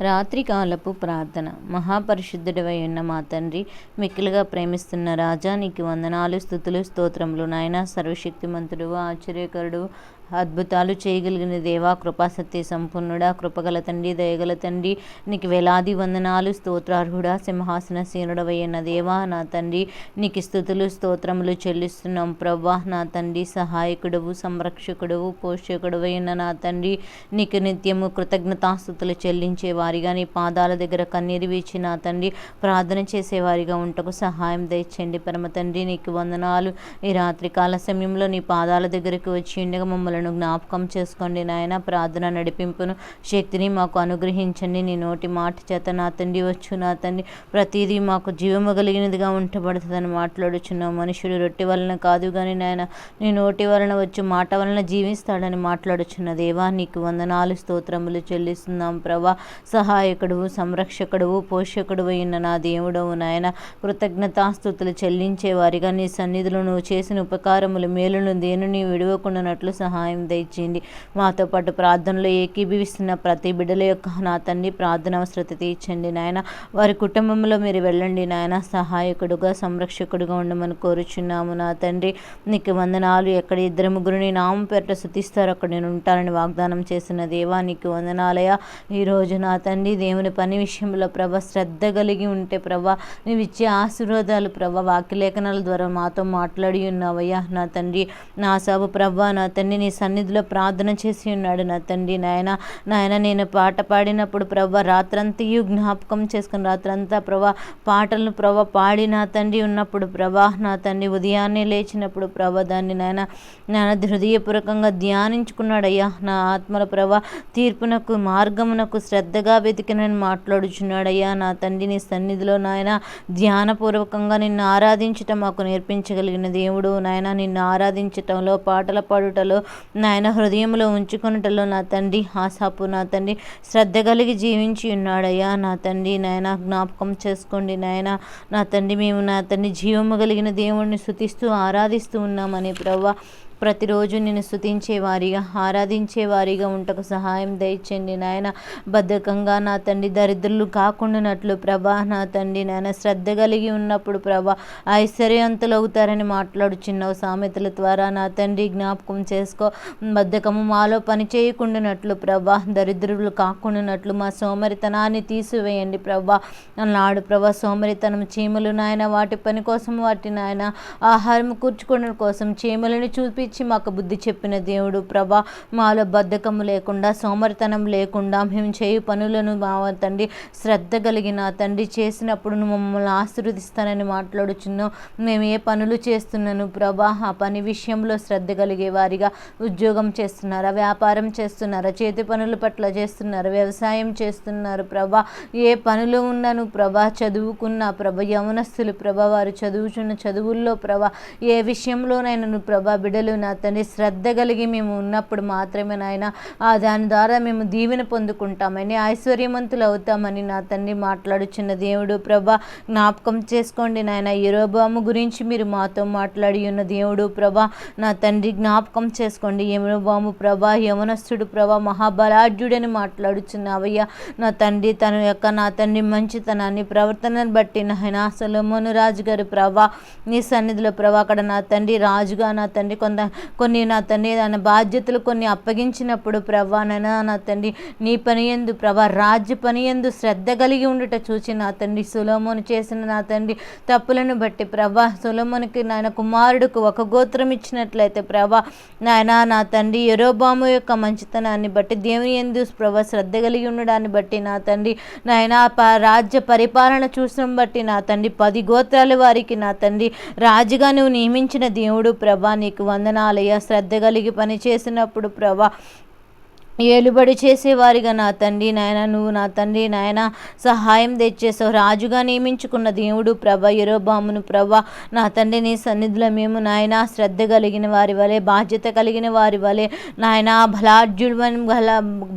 రాత్రికాలపు ప్రార్థన. మహాపరిశుద్ధుడివై ఉన్న మా తండ్రి మిక్కిలుగా ప్రేమిస్తున్న రాజా నీకు వందనాలు స్థుతులు స్తోత్రములు. నాయన సర్వశక్తిమంతుడు ఆశ్చర్యకరుడు అద్భుతాలు చేయగలిగిన దేవా కృపాసత్య సంపన్నుడా కృపగల తండ్రి దయగల తండ్రి నీకు వేలాది వందనాలు స్తోత్రార్హుడా సింహాసన సీనుడవయ్యన్న దేవా నా తండ్రి. నీకు స్థుతులు స్తోత్రములు చెల్లిస్తున్నాం ప్రవ్వా. నా తండ్రి సహాయకుడువు సంరక్షకుడువు పోషకుడవైన నా తండ్రి. నీకు నిత్యము కృతజ్ఞతాస్థుతులు చెల్లించే వారిగా నీ పాదాల దగ్గర కన్నీరు వీచి నా తండ్రి. ప్రార్థన చేసేవారిగా ఉంటకు సహాయం దయచేయండి పరమ తండ్రి. నీకు వందనాలు. ఈ రాత్రికాల సమయంలో నీ పాదాల దగ్గరికి వచ్చి ఉండగా మమ్మల్ని జ్ఞాపకం చేసుకోండి నాయన. ప్రార్థన నడిపింపును శక్తిని మాకు అనుగ్రహించండి. నీ నోటి మాట చేత నా తండ్రి వచ్చు నా తండ్రి ప్రతిదీ మాకు జీవము కలిగినదిగా ఉంటబడుతుందని మాట్లాడుచున్నాం. మనుషుడు రొట్టె వలన కాదు కానీ నాయన నీ నోటి వలన వచ్చి మాట వలన జీవిస్తాడని మాట్లాడుచున్న దేవా నీకు వందనాలు స్తోత్రములు చెల్లిస్తున్నాం. ప్రభా సహాయకుడువు సంరక్షకుడువు పోషకుడు అయిన నా దేవుడవు నాయన. కృతజ్ఞతాస్థుతులు చెల్లించేవారిగా నీ సన్నిధిలో నువ్వు చేసిన ఉపకారములు మేలును దేనిని విడవకుండానట్లు సహాయం దయచేయండి. మాతో పాటు ప్రార్థనలో ఏకీభవిస్తున్న ప్రతి బిడ్డల యొక్క నా తండ్రి ప్రార్థన అవసరత తీర్చండి నాయన. వారి కుటుంబంలో మీరు వెళ్ళండి నాయన. సహాయకుడుగా సంరక్షకుడుగా ఉండమని కోరుచున్నాము నా తండ్రి. నీకు వందనాలు. ఎక్కడ ఇద్దరు ముగ్గురిని నామం పేరట శుతిస్తారు అక్కడ నేను ఉంటానని వాగ్దానం చేసిన దేవా నీకు వందనాలయ ఈరోజు నా తండ్రి దేవుని పని విషయంలో ప్రభ శ్రద్ధ కలిగి ఉంటే ప్రభ నీవు ఇచ్చే ఆశీర్వాదాలు ప్రభ వాక్యలేఖనాల ద్వారా మాతో మాట్లాడి ఉన్నావయ్యా నా తండ్రి. నా సభ ప్రభ నా తండ్రి నీ సన్నిధిలో ప్రార్థన చేసి ఉన్నాడు నా తండ్రి నాయన. నాయన నేను పాట పాడినప్పుడు ప్రభా రాత్రంతయు జ్ఞాపకం చేసుకుని రాత్రంతా ప్రభా పాటలను ప్రభా పాడి నా తండ్రి ఉన్నప్పుడు ప్రభా నా తండ్రి ఉదయాన్నే లేచినప్పుడు ప్రభా దాన్ని నాయన నాయన హృదయపూర్వకంగా ధ్యానించుకున్నాడయ్యా. నా ఆత్మల ప్రభా తీర్పునకు మార్గమునకు శ్రద్ధగా వెతికినని మాట్లాడుచున్నాడయ్యా. నా తండ్రి నీ సన్నిధిలో నాయన ధ్యానపూర్వకంగా నిన్ను ఆరాధించటం మాకు నేర్పించగలిగిన దేవుడు. నాయన నిన్ను ఆరాధించటంలో పాటల పాడుటలో నాయన హృదయంలో ఉంచుకున్నటలో నా తండ్రి ఆశాపు నా తండ్రి శ్రద్ధ కలిగి జీవించి ఉన్నాడయ్యా. నా తండ్రి నాయన జ్ఞాపకం చేసుకోండి నాయన. నా తండ్రి మేము నా తండ్రి జీవము కలిగిన దేవుణ్ణి శుతిస్తూ ఆరాధిస్తూ ఉన్నామని ప్రభా ప్రతిరోజు నేను స్థుతించే వారిగా ఆరాధించే వారిగా ఉంటకు సహాయం దయచండి నాయన. బద్ధకంగా నా తండ్రి దరిద్రులు కాకుండానట్లు ప్రభా నా తండ్రి నాయన శ్రద్ధ కలిగి ఉన్నప్పుడు ప్రభా ఐశ్వర్యవంతులు అవుతారని మాట్లాడుచున్నావు. సామెతల ద్వారా నా తండ్రి జ్ఞాపకం చేసుకో. బద్ధకము మాలో పని చేయకుండానట్లు ప్రభా దరిద్రులు కాకుండానట్లు మా సోమరితనాన్ని తీసివేయండి ప్రభా. నాడు ప్రభా సోమరితనం చీమలు నాయన వాటి పని కోసం వాటి నాయన ఆహారం కూర్చుకోవడం కోసం చీమలను ఇచ్చి మాకు బుద్ధి చెప్పిన దేవుడు ప్రభా మాలో బద్ధకము లేకుండా సోమరితనం లేకుండా మేము చేయు పనులను మా తండ్రి శ్రద్ధ కలిగిన తండ్రి చేసినప్పుడు మమ్మల్ని ఆశీర్వదిస్తానని మాట్లాడుచున్నావు. మేము ఏ పనులు చేస్తున్నాను ప్రభా ఆ పని విషయంలో శ్రద్ధ కలిగే వారిగా ఉద్యోగం చేస్తున్నారా వ్యాపారం చేస్తున్నారా చేతి పనుల పట్ల చేస్తున్నారు వ్యవసాయం చేస్తున్నారు ప్రభా ఏ పనులు ఉన్నాను ప్రభా చదువుకున్న ప్రభ యవనస్తులు ప్రభా వారు చదువుచున్న చదువుల్లో ప్రభా ఏ విషయంలోనైనా ప్రభా బిడలు నా తండ్రి శ్రద్ధ కలిగి మేము ఉన్నప్పుడు మాత్రమే నాయన ఆ దాని ద్వారా మేము దీవెన పొందుకుంటామని ఐశ్వర్యవంతులు అవుతామని నా తండ్రి మాట్లాడుచున్న దేవుడు ప్రభా జ్ఞాపకం చేసుకోండి నాయన. ఎరోబాము గురించి మీరు మాతో మాట్లాడి ఉన్న దేవుడు ప్రభా నా తండ్రి జ్ఞాపకం చేసుకోండి. ఎమరోబాము ప్రభా యవనస్తుడు ప్రభా మహాబలాఢ్యుడని మాట్లాడుచున్నావయ్యా. నా తండ్రి తన యొక్క నా తండ్రి మంచితనాన్ని ప్రవర్తనను బట్టి నాయన సొలొమోను రాజు గారు ప్రభా నీ సన్నిధిలో ప్రభా అక్కడ నా తండ్రి రాజుగా నా తండ్రి కొంత కొన్ని నా తండ్రి ఆయన బాధ్యతలు కొన్ని అప్పగించినప్పుడు ప్రభా నైనా నా తండ్రి నీ పని ఎందు ప్రభా రాజ్య పని ఎందు శ్రద్ధ కలిగి ఉండుట చూచి నా తండ్రి సులోమోను చేసిన నా తండ్రి తప్పులను బట్టి ప్రభా సులోమునికి నాయన కుమారుడుకు ఒక గోత్రం ఇచ్చినట్లయితే ప్రభా నాయన నా తండ్రి ఎరోబాము యొక్క మంచితనాన్ని బట్టి దేవుని ఎందు ప్రభా శ్రద్ధ కలిగి ఉండడాన్ని బట్టి నా తండ్రి నాయన ప- రాజ్య పరిపాలన చూసిన బట్టి నా తండ్రి పది గోత్రాల వారికి నా తండ్రి రాజుగా నువ్వు నియమించిన దేవుడు ప్రభా నీకు వందన వందనాలయ్య శ్రద్ధ కలిగి పని చేసినప్పుడు ప్రభా ఏలుబడి చేసేవారిగా నా తండ్రి నాయన నువ్వు నా తండ్రి నాయన సహాయం తెచ్చేసావు. రాజుగా నియమించుకున్న దేవుడు ప్రభ యరోబామును ప్రభ నా తండ్రి నీ సన్నిధిలో మేము నాయన శ్రద్ధ కలిగిన వారి వలె బాధ్యత కలిగిన వారి వలె నాయన బలాఢ్యుడు బల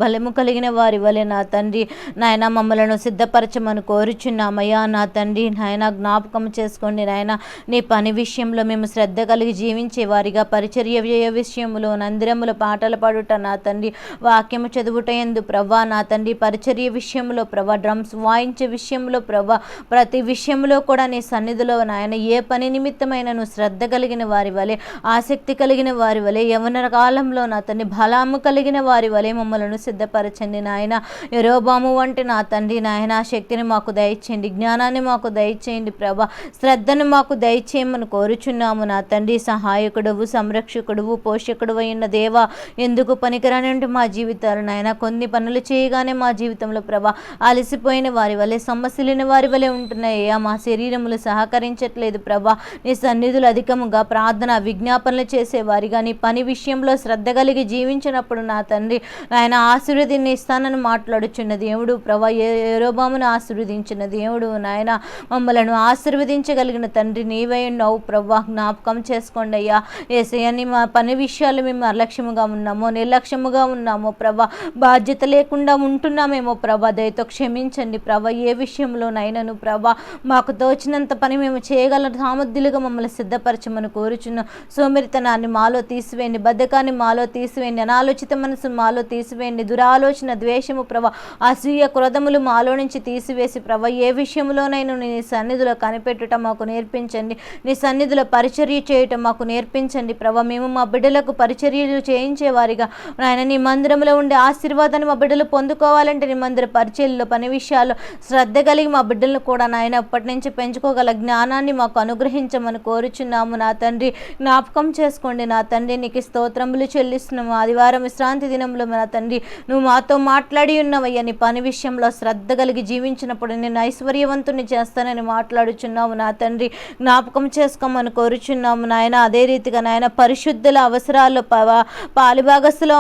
బలము కలిగిన వారి వలె నా తండ్రి నాయన మమ్మలను సిద్ధపరచమని కోరుచున్నామయ్యా. నా తండ్రి నాయన జ్ఞాపకం చేసుకోండి నాయన నీ పని విషయంలో మేము శ్రద్ధ కలిగి జీవించే వారిగా పరిచర్య వ్యయ విషయంలో నందిరముల పాటలు పాడుట నా తండ్రి వాక్యము చదువుట ఎందు ప్రభా నా తండ్రి పరిచర్య విషయంలో ప్రభా డ్రమ్స్ వాయించే విషయంలో ప్రభా ప్రతి విషయంలో కూడా నీ సన్నిధిలో నాయన ఏ పని నిమిత్తమైనను శ్రద్ధ కలిగిన వారి వలె ఆసక్తి కలిగిన వారి వలె యవన కాలంలో నా తండ్రి బలాము కలిగిన వారి వలె మమ్మలను సిద్ధపరచండి నాయన. ఎరోబాము వంటి నా తండ్రి నాయన శక్తిని మాకు దయచేయండి జ్ఞానాన్ని మాకు దయచేయండి ప్రభా శ్రద్ధను మాకు దయచేయమని కోరుచున్నాము నా తండ్రి సహాయకుడువు సంరక్షకుడువు పోషకుడు అయిన దేవా. ఎందుకు పనికిరానంటే మా జీవితాలు నాయన కొన్ని పనులు చేయగానే మా జీవితంలో ప్రభా అలసిపోయిన వారి వలె సమస్యలేని వారి వలె ఉంటున్నాయ్యా మా శరీరములు సహకరించట్లేదు ప్రభా. నీ సన్నిధులు అధికముగా ప్రార్థన విజ్ఞాపనలు చేసేవారిగా నీ పని విషయంలో శ్రద్ధ కలిగి జీవించినప్పుడు నా తండ్రి ఆయన ఆశీర్వదిని ఇస్తానని మాట్లాడుచున్న దేవుడు ప్రభా ఏరోబామును ఆశీర్వదించిన దేవుడు నాయన మమ్మలను ఆశీర్వదించగలిగిన తండ్రి నీవై ఉన్నావు ప్రభా. జ్ఞాపకం చేసుకోండి అయ్యా. ఏసయ్యని మా పని విషయాలు మేము అలక్ష్యముగా ఉన్నాము నిర్లక్ష్యముగా ఉన్నాము. ప్రభా. బాధ్యత లేకుండా ఉంటున్నామేమో ప్రభా. దయతో క్షమించండి ప్రభా. ఏ విషయంలోనైనాను ప్రభా. మాకు తోచినంత పని మేము చేయగల సామర్థ్యులుగా మమ్మల్ని సిద్ధపరచమని కోరుచున్నాం. సోమరితనాన్ని మాలో తీసివేయండి. బద్ధకాన్ని మాలో తీసివేయండి. అనాలోచిత మనసు మాలో తీసివేయండి. దురాలోచన ద్వేషము ప్రభ. అసూయ క్రోధములు మాలో నుంచి తీసివేసి ప్రభ ఏ విషయంలోనైనా నీ సన్నిధిలో కనిపెట్టుట మాకు నేర్పించండి. నీ సన్నిధిలో పరిచర్య చేయటం మాకు నేర్పించండి ప్రభ. మేము మా బిడ్డలకు పరిచర్యలు చేయించేవారిగా. నాయన నీ మందిరంలో ఉండే ఆశీర్వాదాన్ని మా బిడ్డలు పొందుకోవాలంటే నీ మందిర పరిచర్యలో పని విషయాలు శ్రద్ధ కలిగి మా బిడ్డలను కూడా నాయన అప్పటి నుంచి పెంచుకోగల జ్ఞానాన్ని మాకు అనుగ్రహించమని కోరుచున్నాము. నా తండ్రి జ్ఞాపకం చేసుకోండి. నా తండ్రి నీకు స్తోత్రములు చెల్లిస్తున్నాము. ఆదివారం విశ్రాంతి దినంలో నా తండ్రి నువ్వు మాతో మాట్లాడి ఉన్నావయ్యా. నీ పని విషయంలో శ్రద్ధ కలిగి జీవించినప్పుడు నేను ఐశ్వర్యవంతుని చేస్తానని మాట్లాడుచున్నావు నా తండ్రి జ్ఞాపకం చేసుకోమని కోరుచున్నాము. నాయన అదే రీతిగా నాయన పరిశుద్ధుల అవసరాలు పాలిభాగస్సులో పాలిభాగస్తులు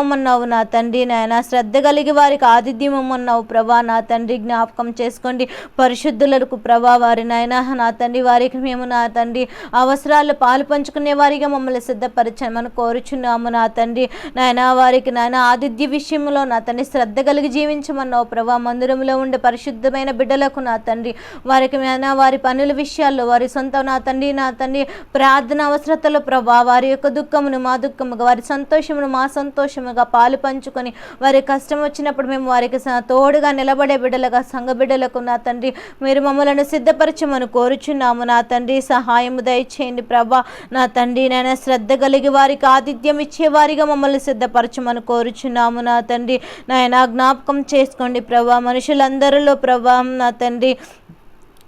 నా తండ్రి తండ్రి నాయన శ్రద్ధ కలిగి వారికి ఆతిథ్యం ఉన్నావు ప్రభా. నా తండ్రి జ్ఞాపకం చేసుకోండి. పరిశుద్ధులకు ప్రభా వారి నాయన నా తండ్రి వారికి మేము నా తండ్రి అవసరాలు పాలు పంచుకునే వారిగా మమ్మల్ని సిద్ధపరచమని కోరుచున్నాము. నా తండ్రి నాయన వారికి నాయన ఆతిథ్య విషయంలో నా తండ్రి శ్రద్ధ కలిగి జీవించమన్నావు ప్రభా. మందిరంలో ఉండే పరిశుద్ధమైన బిడ్డలకు నా తండ్రి వారికి నాయన వారి పనుల విషయాల్లో వారి సొంత నా తండ్రి నా తండ్రి ప్రార్థన అవసరతలో ప్రభా వారి యొక్క దుఃఖమును మా దుఃఖముగా వారి సంతోషమును మా సంతోషముగా పాలు ఉంచుకొని వారి కష్టం వచ్చినప్పుడు మేము వారికి తోడుగా నిలబడే బిడ్డలుగా సంఘ బిడ్డలకు నా తండ్రి మీరు మమ్మలను సిద్ధపరచమని కోరుచున్నాము. నా తండ్రి సహాయము దయచేయండి ప్రభా. నా తండ్రి నేను శ్రద్ధ కలిగి వారికి ఆతిథ్యం ఇచ్చేవారిగా మమ్మల్ని సిద్ధపరచమని కోరుచున్నాము. నా తండ్రి నాయన జ్ఞాపకం చేసుకోండి ప్రభా. మనుషులందరిలో ప్రభా నా తండ్రి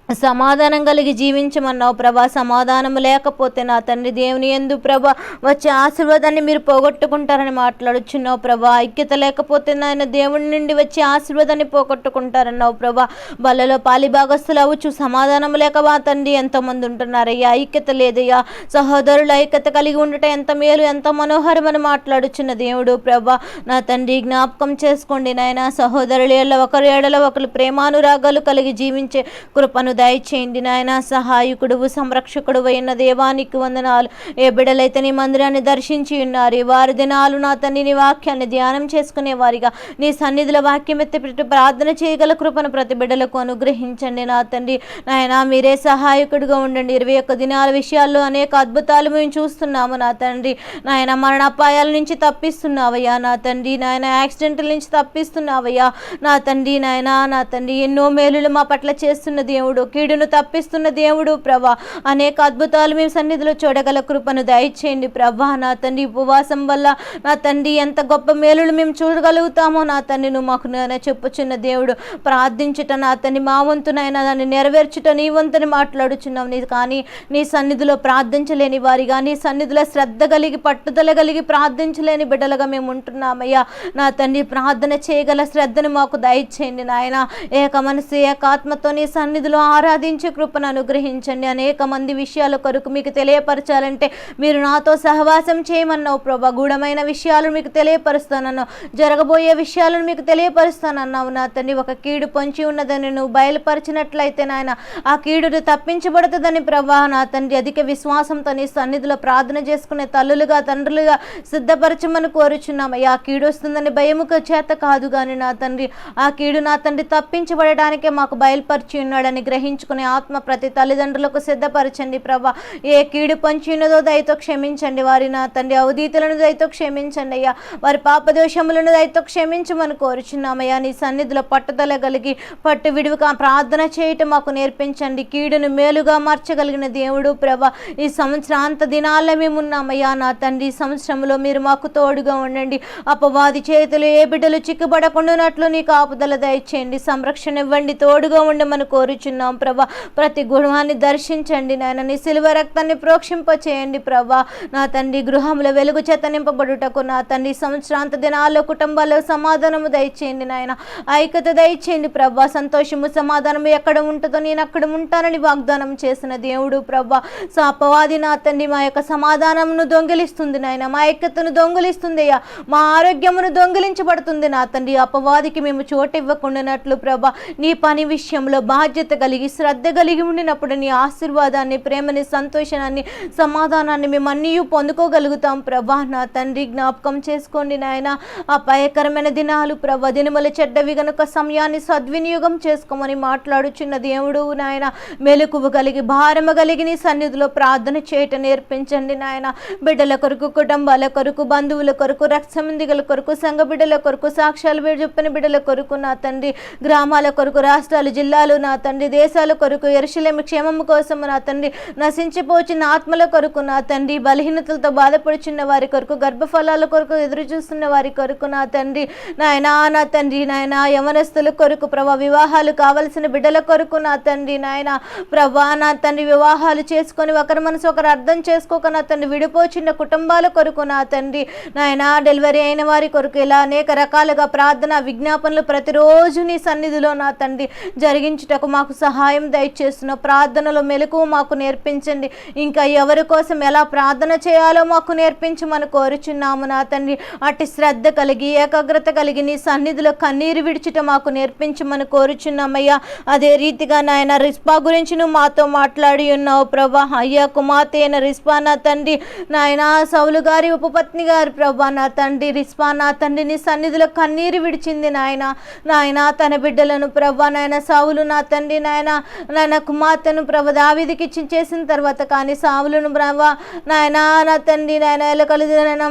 సమాధానం కలిగి జీవించమన్నావు ప్రభా. సమాధానం లేకపోతే నా తండ్రి దేవుని ఎందు ప్రభా వచ్చే ఆశీర్వాదాన్ని మీరు పోగొట్టుకుంటారని మాట్లాడుచున్నావు ప్రభా. ఐక్యత లేకపోతే నాయన దేవుని నుండి వచ్చే ఆశీర్వాదాన్ని పోగొట్టుకుంటారన్నావు ప్రభా. బలలో పాలిభాగస్తులు అవ్వచ్చు సమాధానం లేక మా తండ్రి ఎంతమంది ఉంటున్నారయ్యా? ఐక్యత లేదయ్యా. సహోదరుల ఐక్యత కలిగి ఉండటం ఎంత మేలు ఎంత మనోహరమని మాట్లాడుచున్న దేవుడు ప్రభా. నా తండ్రి జ్ఞాపకం చేసుకోండి నాయన. సహోదరుల ఏళ్ళ ఒకరి ఏడల ఒకరు ప్రేమానురాగాలు కలిగి జీవించే కృపను దయచేయండి నాయన సహాయకుడు సంరక్షకుడు అయిన దేవానికి వందనాలు. ఏ బిడ్డలైతే నీ మందిరాన్ని దర్శించి ఉన్నారు వారి దినాలు నా తండ్రి నీ వాక్యాన్ని ధ్యానం చేసుకునే వారిగా నీ సన్నిధిలో వాక్యం ఎత్తి ప్రార్థన చేయగల కృపను ప్రతి బిడ్డలకు అనుగ్రహించండి నా తండ్రి. నాయన మీరే సహాయకుడిగా ఉండండి. ఇరవై ఒక్క దినాల విషయాల్లో అనేక అద్భుతాలు మేము చూస్తున్నాము నా తండ్రి. నాయన మరణ అపాయాల నుంచి తప్పిస్తున్నావయ్యా నా తండ్రి. నాయన యాక్సిడెంట్ల నుంచి తప్పిస్తున్నావయ్యా నా తండ్రి. నాయన నా తండ్రి ఎన్నో మేలులు మా పట్ల చేస్తున్న దేవుడు. కీడును తప్పిస్తున్న దేవుడు ప్రభా అనేక అద్భుతాలు మేము సన్నిధిలో చూడగల కృపను దయచేయండి ప్రభా. నా తండ్రి ఉపవాసం వల్ల నా తండ్రి ఎంత గొప్ప మేలులు మేము చూడగలుగుతామో నా తండ్రి నువ్వు మాకు నేను చెప్పుచున్న దేవుడు. ప్రార్థించుట నా తండ్రి మా వంతునైనా దాన్ని నెరవేర్చుట నీ వంతుని మాట్లాడుచున్నావు. నీ కానీ నీ సన్నిధిలో ప్రార్థించలేని వారిగా నీ సన్నిధిలో శ్రద్ధ కలిగి పట్టుదల కలిగి ప్రార్థించలేని బిడ్డలుగా మేము ఉంటున్నామయ్యా. నా తండ్రి ప్రార్థన చేయగల శ్రద్ధను మాకు దయచేయండి నాయన. ఏక మనసు ఏకాత్మతో నీ సన్నిధిలో ఆరాధించి కృపను అనుగ్రహించండి. అనేక మంది విషయాల కొరకు మీకు తెలియపరచాలంటే మీరు నాతో సహవాసం చేయమన్నావు ప్రభా. గూఢమైన విషయాలు మీకు తెలియపరుస్తానన్నావు. జరగబోయే విషయాలను మీకు తెలియపరుస్తానన్నావు నా తండ్రి ఒక కీడు పొంచి ఉన్నదని నువ్వు బయలుపరిచినట్లయితే నాయన ఆ కీడును తప్పించబడుతుందని ప్రభా. నా తండ్రి అధిక విశ్వాసంతో నీ సన్నిధిలో ప్రార్థన చేసుకునే తల్లులుగా తండ్రులుగా సిద్ధపరచమని కోరుచున్నామయ్యా ఆ కీడు వస్తుందని భయముక చేత కాదు కానీ నా తండ్రి ఆ కీడు నా తండ్రి తప్పించబడటానికే మాకు బయలుపరిచి ఉన్నాడని గ్రహి గ్రహించుకునే ఆత్మ ప్రతి తల్లిదండ్రులకు సిద్ధపరచండి ప్రభా. ఏ కీడు పంచినదో దయతో క్షమించండి. వారి నా తండ్రి అవధీతులను దయతో క్షమించండి అయ్యా. వారి పాపదోషములను దయతో క్షమించమని కోరుచున్నామయ్యా నీ సన్నిధిలో పట్టుదల కలిగి పట్టు విడివిగా ప్రార్థన చేయటం మాకు నేర్పించండి. కీడును మేలుగా మార్చగలిగిన దేవుడు ప్రభ. ఈ సంవత్సరాంత దినాల్లో మేము ఉన్నామయ్యా నా తండ్రి సంవత్సరంలో మీరు మాకు తోడుగా ఉండండి. అపవాది చేతులు ఏ బిడ్డలు చిక్కుబడకుండానట్లు నీ కాపుదల దయచేయండి. సంరక్షణ ఇవ్వండి తోడుగా ఉండమని కోరుచున్నాం ప్రభా. ప్రతి గుణాన్ని దర్శించండి నాయన. నీ సిలువ రక్తాన్ని ప్రోక్షింప చేయండి ప్రభా. నా తండ్రి గృహంలో వెలుగు చేత నింపబడుటకు నా తండ్రి సంవత్సరాంత దినాల్లో కుటుంబాల్లో సమాధానము దయచేయండి నాయన. ఐక్యత దయచేయండి ప్రభా. సంతోషము సమాధానము ఎక్కడ ఉంటుందో నేను అక్కడ ఉంటానని వాగ్దానం చేసిన దేవుడు ప్రభా. సో అపవాది నా తండ్రి మా యొక్క సమాధానమును దొంగిలిస్తుంది నాయన. మా ఐక్యతను దొంగిలిస్తుంది అయ్యా. మా ఆరోగ్యమును దొంగిలించబడుతుంది నా తండ్రి. అపవాదికి మేము చోటు ఇవ్వకుండానట్లు ప్రభా. నీ పని విషయంలో బాధ్యత కలిగి శ్రద్ధ కలిగి ఉండినప్పుడు నీ ఆశీర్వాదాన్ని ప్రేమని సంతోషాన్ని సమాధానాన్ని మేము అన్నీ పొందుకోగలుగుతాం. ప్రభా నా తండ్రి జ్ఞాపకం చేసుకోండి నాయన. అపాయకరమైన దినాలు ప్రభ దినముల చెడ్డవి గనుక సమయాన్ని సద్వినియోగం చేసుకోమని మాట్లాడుచున్న దేవుడు నాయన. మెలకువ కలిగి భారము కలిగి నీ సన్నిధిలో ప్రార్థన చేయటం నేర్పించండి నాయన. బిడ్డల కొరకు కుటుంబాల కొరకు బంధువుల కొరకు రక్తమందిగల కొరకు సంఘ బిడ్డల కొరకు సాక్ష్యాలు చెప్పిన బిడ్డల కొరకు నా తండ్రి. గ్రామాల కొరకు రాష్ట్రాలు జిల్లాలు నా తండ్రి. దేశాల కొరకు ఎరుశలేమి క్షేమము కోసం నా తండ్రి నశించిపోచిన ఆత్మల కొరకు నా తండ్రి బలహీనతలతో బాధపడుచున్న వారి కొరకు గర్భఫలాల కొరకు ఎదురు చూస్తున్న వారి కొరకు నా తండ్రి నాయనా నా తండ్రి నాయన యవనస్తుల కొరకు ప్రభా వివాహాలు కావలసిన బిడ్డల కొరకు నా తండ్రి నాయన ప్రభా నా తండ్రి వివాహాలు చేసుకొని ఒకరి మనసు ఒకరు అర్థం చేసుకోక నా తండ్రి విడిపోచిన కుటుంబాల కొరకు నా తండ్రి నాయన డెలివరీ అయిన వారి కొరకు ఇలా అనేక రకాలుగా ప్రార్థన విజ్ఞాపనలు ప్రతిరోజు నీ సన్నిధిలో నా తండ్రి జరిగించుటకు మాకు సహాయం సహాయం దయచేస్తున్నావు ప్రార్థనలో మెలకు మాకు నేర్పించండి. ఇంకా ఎవరి కోసం ఎలా ప్రార్థన చేయాలో మాకు నేర్పించమని కోరుచున్నాము నా తండ్రి. అట్టి శ్రద్ధ కలిగి ఏకాగ్రత కలిగి నీ సన్నిధిలో కన్నీరు విడిచిట మాకు నేర్పించమని కోరుచున్నామయ్యా. అదే రీతిగా నాయన రిస్పా గురించి నువ్వు మాతో మాట్లాడి ఉన్నావు ప్రభా. అయ్యా కుమార్తె అయిన రిస్పా నా తండ్రి. నాయన సౌలు గారి ఉపపత్ని గారి ప్రభా నా తండ్రి. రిస్పా నా తండ్రి నీ సన్నిధిలో కన్నీరు విడిచింది నాయన. నాయన తన బిడ్డలను ప్రభా నాయన సావులు నా తండ్రి నాయన నాయన కుమార్తెను ప్రభ దావిదికి ఇచ్చి చేసిన తర్వాత కానీ సావులను ప్రభ నాయన నా తండ్రి నాయన ఎలా నాయన.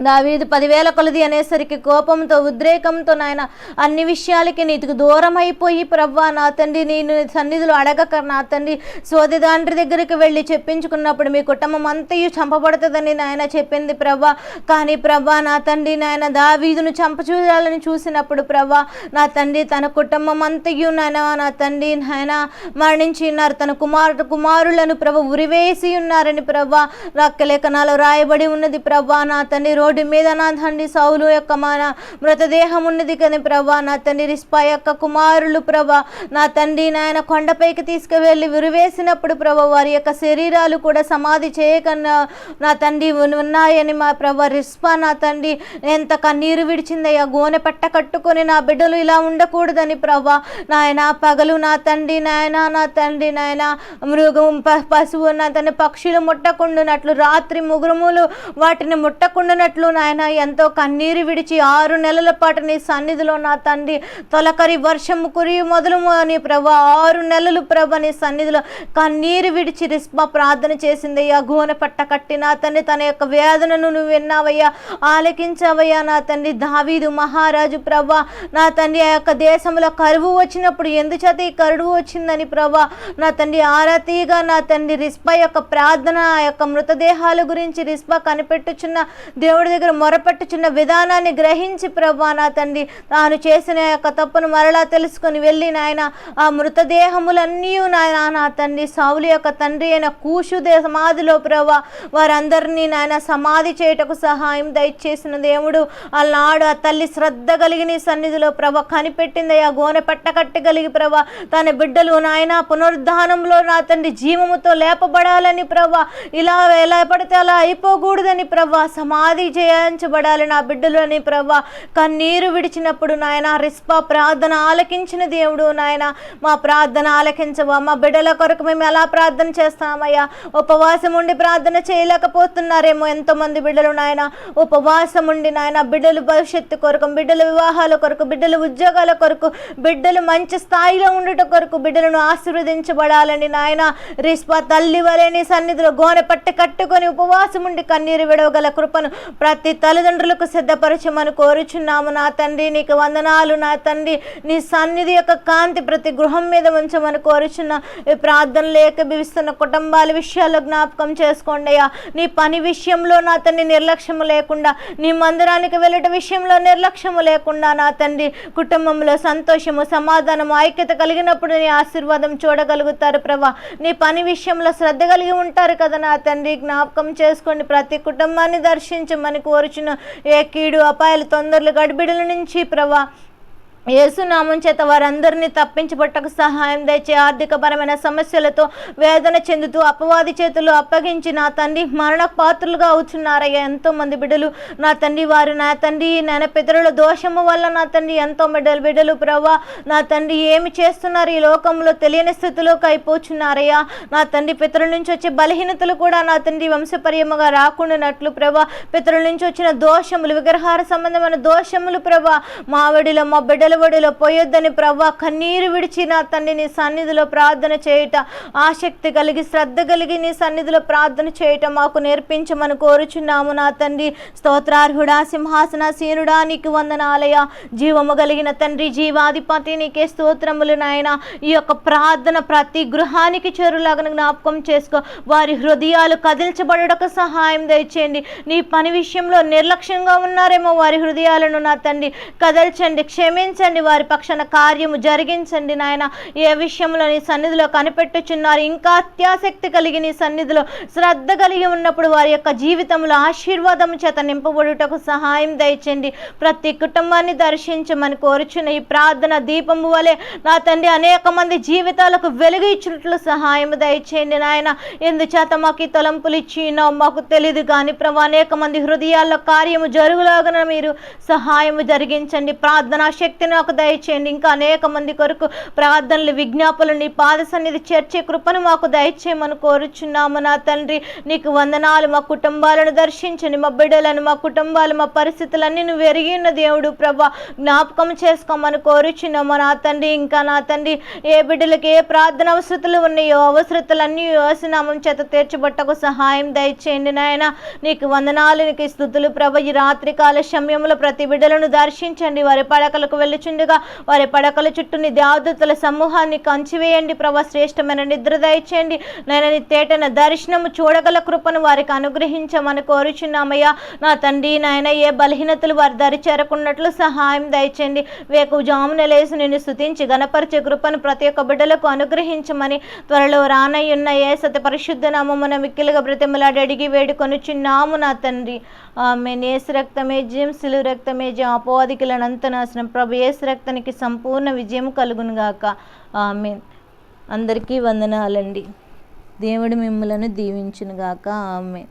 దావీదు పదివేల కొలది అనేసరికి కోపంతో ఉద్రేకంతో నాయన అన్ని విషయాలకి నీతికి దూరం అయిపోయి ప్రవ్వా నా తండ్రి నేను సన్నిధులు అడగక నా తండ్రి సోదిదాండ్రి దగ్గరికి వెళ్ళి చెప్పించుకున్నప్పుడు మీ కుటుంబం అంతయు చంపబడుతుందని నాయన చెప్పింది ప్రవ్వా కానీ ప్రవ్వా నా తండ్రి నాయన దావీదును చంపచూడాలని చూసినప్పుడు ప్రవ్వా నా తండ్రి తన కుటుంబం అంతయు నాయన నా తండ్రి నాయన మరణించి ఉన్నారు తన కుమారుడు కుమారులను ప్రభ ఉరివేసి ఉన్నారని ప్రభా రక్కలేఖనాలు రాయబడి ఉన్నది ప్రభా నా తండ్రి రోడ్డు మీద నా తండ్రి సౌలు యొక్క మన మృతదేహం ఉన్నది కానీ ప్రభా నా తండ్రి రిస్పా యొక్క కుమారులు ప్రభా నా తండ్రి నాయన కొండపైకి తీసుకువెళ్ళి విరివేసినప్పుడు ప్రభా వారి యొక్క శరీరాలు కూడా సమాధి చేయకన్నా నా తండ్రి ఉన్నాయని మా ప్రభా రిస్పా నా తండ్రి ఎంత కన్నీరు విడిచిందయ్యా గోనె పట్ట కట్టుకొని నా బిడ్డలు ఇలా ఉండకూడదని ప్రభా నాయన పగలు నా తండ్రి నాయన నా తండ్రి నాయన మృగం ప- పశువు నా తండ్రి పక్షులు ముట్టకుండునట్లు రాత్రి ముగురుములు వాటిని ముట్టకుండునట్లు నాయన ఎంతో కన్నీరు విడిచి ఆరు నెలల పాటు నీ సన్నిధిలో నా తండ్రి తొలకరి వర్షము కురి మొదలు నీ ప్రభా ఆరు నెలలు ప్రభ నీ సన్నిధిలో కన్నీరు విడిచి రిస్పా ప్రార్థన చేసిందయ్యా. గోనె పట్ట కట్టి నా తండ్రి తన యొక్క వేదనను నువ్వు విన్నావయ్యా. ఆలకించావయ్యా నా తండ్రి దావీదు మహారాజు ప్రభా. నా తండ్రి ఆ యొక్క దేశంలో కరువు వచ్చినప్పుడు ఎందుచేత ఈ కరువు వచ్చిందని ప్రభా. నా తండ్రి ఆరతీగా నా తండ్రి రిస్పా యొక్క ప్రార్థన ఆ యొక్క మృతదేహాల గురించి రిస్పా కనిపెట్టుచున్న దేవుడు దగ్గర మొరపెట్టుచున్న విధానాన్ని గ్రహించి ప్రభా నా తండ్రి తాను చేసిన యొక్క తప్పును మరలా తెలుసుకొని వెళ్ళి నాయన ఆ మృతదేహములన్నీ నాయన నా తండ్రి సావులు యొక్క తండ్రి అయిన కూషు దే సమాధిలో ప్రభా వారందరినీ నాయన సమాధి చేయుటకు సహాయం దయచేసిన దేవుడు అలనాడు ఆ తల్లి శ్రద్ధ కలిగిన సన్నిధిలో ప్రభ కనిపెట్టింది ఆ గోనె పట్టకట్టి కలిగి ప్రభ తన బిడ్డలు నాయన పునరుద్ధానంలో నా తండ్రి జీవముతో లేపబడాలని ప్రభ ఇలా ఎలా పడితే అలా అయిపోకూడదని ప్రభ సమాధి జయించబడాలి ఆ బిడ్డలని ప్రభా కన్నీరు విడిచినప్పుడు నాయన రిస్పా ప్రార్థన ఆలకించిన దేవుడు నాయన. మా ప్రార్థన ఆలకించవా. మా బిడ్డల కొరకు మేము ఎలా ప్రార్థన చేస్తామయ్యా? ఉపవాసం ఉండి ప్రార్థన చేయలేకపోతున్నారేమో ఎంతోమంది బిడ్డలు నాయన. ఉపవాసం ఉండి నాయన బిడ్డలు భవిష్యత్తు కొరకు బిడ్డల వివాహాల కొరకు బిడ్డల ఉద్యోగాల కొరకు బిడ్డలు మంచి స్థాయిలో ఉండట కొరకు బిడ్డలను ఆశీర్వదించబడాలని నాయన. రిస్పా తల్లి వలేని సన్నిధిలో గోనె పట్టి కట్టుకొని ఉపవాసం ఉండి కన్నీరు విడవగల కృపను ప్రతి తల్లిదండ్రులకు సిద్ధపరచమని కోరుచున్నాము నా తండ్రి. నీకు వందనాలు నా తండ్రి. నీ సన్నిధి యొక్క కాంతి ప్రతి గృహం మీద ఉంచమని కోరుచున్న ఈ ప్రార్థనలు ఏకీభవిస్తున్న కుటుంబాల విషయాల్లో జ్ఞాపకం చేసుకోండి అయ్యా. నీ పని విషయంలో నా తండ్రి నిర్లక్ష్యము లేకుండా నీ మందిరానికి వెళ్ళట విషయంలో నిర్లక్ష్యము లేకుండా నా తండ్రి కుటుంబంలో సంతోషము సమాధానము ఐక్యత కలిగినప్పుడు నీ ఆశీర్వాదం చూడగలుగుతారు ప్రభా. నీ పని విషయంలో శ్రద్ధ కలిగి ఉంటారు కదా నా తండ్రి. జ్ఞాపకం చేసుకోండి. ప్రతి కుటుంబాన్ని దర్శించమని కోరుచున్న ఏ కీడు అపాయాలు తొందరలు గడిబిడల నుంచి ప్రభా యేసునామం చేత వారందరినీ తప్పించబట్టకు సహాయం దయచే ఆర్థికపరమైన సమస్యలతో వేదన చెందుతూ అపవాది చేతులు అప్పగించి నా తండ్రి మరణ పాత్రలుగా అవుతున్నారయ్యా ఎంతో మంది బిడ్డలు నా తండ్రి వారు నా తండ్రి నాయన పితరుల దోషము వల్ల నా తండ్రి ఎంతో బిడ్డలు బిడ్డలు ప్రభా నా తండ్రి ఏమి చేస్తున్నారు ఈ లోకంలో తెలియని స్థితిలోకి అయిపోతున్నారయ్యా నా తండ్రి పితరుల నుంచి వచ్చే బలహీనతలు కూడా నా తండ్రి వంశపర్యముగా రాకుండానట్లు ప్రభా పితరుల నుంచి వచ్చిన దోషములు విగ్రహార సంబంధమైన దోషములు ప్రభా మావిడిలో మా బిడ్డలు ఒడిలో పోయొద్దని ప్రభా కన్నీరు విడిచి నా తండ్రి నీ సన్నిధిలో ప్రార్థన చేయుట. ఆసక్తి కలిగి శ్రద్ధ కలిగి నీ సన్నిధిలో ప్రార్థన చేయటం మాకు నేర్పించమని కోరుచున్నాము నా తండ్రి. స్తోత్రార్హుడా సింహాసన సీనుడా నీకు వందనాలయ. జీవము కలిగిన తండ్రి జీవాధిపతి నీకే స్తోత్రములు నాయన. ఈ యొక్క ప్రార్థన ప్రతి గృహానికి చేరులాగా జ్ఞాపకం చేసుకో. వారి హృదయాలు కదిల్చబడటకు సహాయం దయచేయండి. నీ పని విషయంలో నిర్లక్ష్యంగా ఉన్నారేమో వారి హృదయాలను నా తండ్రి. కదల్చండి క్షమించండి వారి పక్షాన కార్యము జరిగించండి నాయన. ఏ విషయంలో నీ సన్నిధిలో కనిపెట్టుచున్నారు? ఇంకా అత్యాసక్తి కలిగి నీ సన్నిధిలో శ్రద్ధ కలిగి ఉన్నప్పుడు వారి యొక్క జీవితంలో ఆశీర్వాదం చేత నింపబడుటకు సహాయం దయచండి. ప్రతి కుటుంబాన్ని దర్శించమని కోరుచున్న ఈ ప్రార్థన దీపము వలె నా తండ్రి అనేక మంది జీవితాలకు వెలుగు ఇచ్చినట్లు సహాయం దయచేయండి నాయన. ఎందుచేత మాకు ఈ తలంపులు ఇచ్చినో మాకు తెలియదు కానీ ప్రభు అనేక మంది హృదయాల్లో కార్యము జరుగులాగన మీరు సహాయము జరిగించండి. ప్రార్థనా శక్తిని నాకు దయచేయండి ఇంకా అనేక మంది కొరకు ప్రార్థనలు విజ్ఞాపనలు నీ పాద సన్నిధి చేర్చే కృపను మాకు దయచేయమని కోరుచున్నాము నా తండ్రి. నీకు వందనాలు మా కుటుంబాలను దర్శించండి. మా బిడ్డలను మా కుటుంబాలు మా పరిస్థితులన్నీ నువ్వు ఎరిగిన దేవుడు ప్రభా జ్ఞాపకం చేసుకోమని కోరుచున్నాము నా తండ్రి. ఇంకా నా తండ్రి ఏ బిడ్డలకి ఏ ప్రార్థన అవసరతలు ఉన్నాయో అవసరతలన్నీ యోసనామం చేత తీర్చబట్టకు సహాయం దయచేయండి నాయన. నీకు వందనాలు నీకు స్థుతులు ప్రభ. ఈ రాత్రికాల సమయంలో ప్రతి బిడ్డలను దర్శించండి. వారి పడకలకు వెళ్ళి వెళ్ళుచుండగా వారి పడకల చుట్టూ నీ దేవదూతల సమూహాన్ని కంచివేయండి ప్రభా. శ్రేష్టమైన నిద్ర దయచేయండి. నేను నీ తేటన దర్శనము చూడగల కృపను వారికి అనుగ్రహించమని కోరుచున్నామయ్యా. నా తండ్రి నాయన ఏ బలహీనతలు వారి దరి చేరకున్నట్లు సహాయం దయచేయండి. వేకు జామున లేసి నిన్ను స్థుతించి గణపరిచే కృపను ప్రతి ఒక్క బిడ్డలకు అనుగ్రహించమని త్వరలో రానయ్యున్న ఏ సత పరిశుద్ధ నామమున మిక్కిలుగా బ్రతిమలాడి అడిగి వేడుకొనుచున్నాము నా తండ్రి. ఆమె నేసు రక్తమే జయం సిలు రక్తమే జయం అపోవాదికులను అంతనాశనం ప్రభు ఏ రక్తానికి సంపూర్ణ విజయం కలుగును గాక. ఆమె అందరికీ వందనాలండి. దేవుడు మిమ్మలను దీవించునుగాక ఆమె